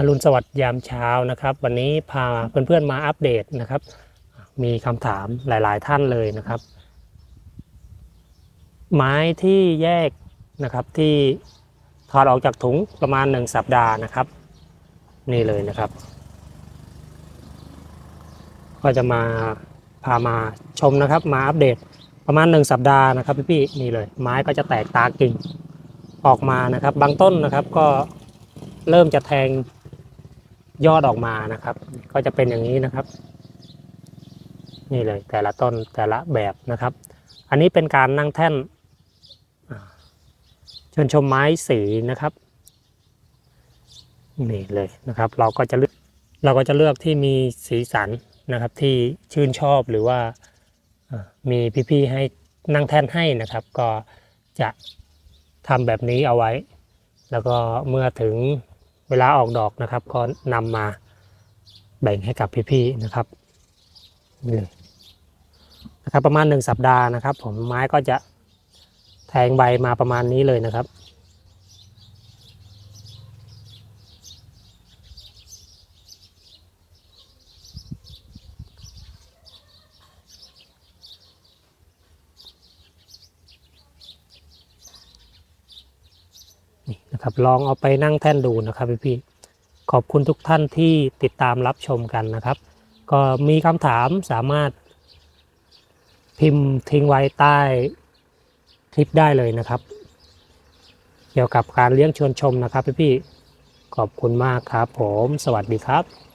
อรุณสวัสดิ์ยามเช้านะครับ วันนี้พาเพื่อนๆมาอัปเดตนะครับ มีคำถามหลายๆท่านเลยนะครับ ไม้ที่แยกนะครับที่ถอดออกจากถุงประมาณหนึ่งสัปดาห์นะครับ นี่เลยนะครับ ก็จะมาพามาชมนะครับ มาอัปเดตประมาณหนึ่งสัปดาห์นะครับพี่ๆนี่เลย ไม้ก็จะแตกตากิ่งออกมานะครับ บางต้นนะครับก็เริ่มจะแทง ยอดออกมานะครับ ก็จะเป็นอย่างนี้นะครับ นี่เลยแต่ละต้นแต่ละแบบนะครับ อันนี้เป็นการนั่งแท่นชวนชมไม้สีนะครับนี่เลยนะครับ เราก็จะเลือกเราก็จะเลือกที่มีสีสันนะครับ ที่ชื่นชอบหรือว่ามีพี่ๆให้นั่งแท่นให้นะครับ ก็จะทำแบบนี้เอาไว้ แล้วก็เมื่อถึง เวลาออกดอกนะครับ ก็นำมาแบ่งให้กับพี่ๆนะครับนี่เลยนะครับประมาณหนึ่งสัปดาห์นะครับ ผมไม้ก็จะแทงใบมาประมาณนี้เลยนะครับ นะครับ ลองเอาไปนั่งแท่นดูนะครับพี่ๆขอบคุณทุกท่านที่ติดตามรับชมกันนะครับ ก็มีคำถามสามารถพิมพ์ทิ้งไว้ใต้คลิปได้เลยนะครับ เกี่ยวกับการเลี้ยงชวนชมนะครับพี่ๆขอบคุณมากครับผม สวัสดีครับ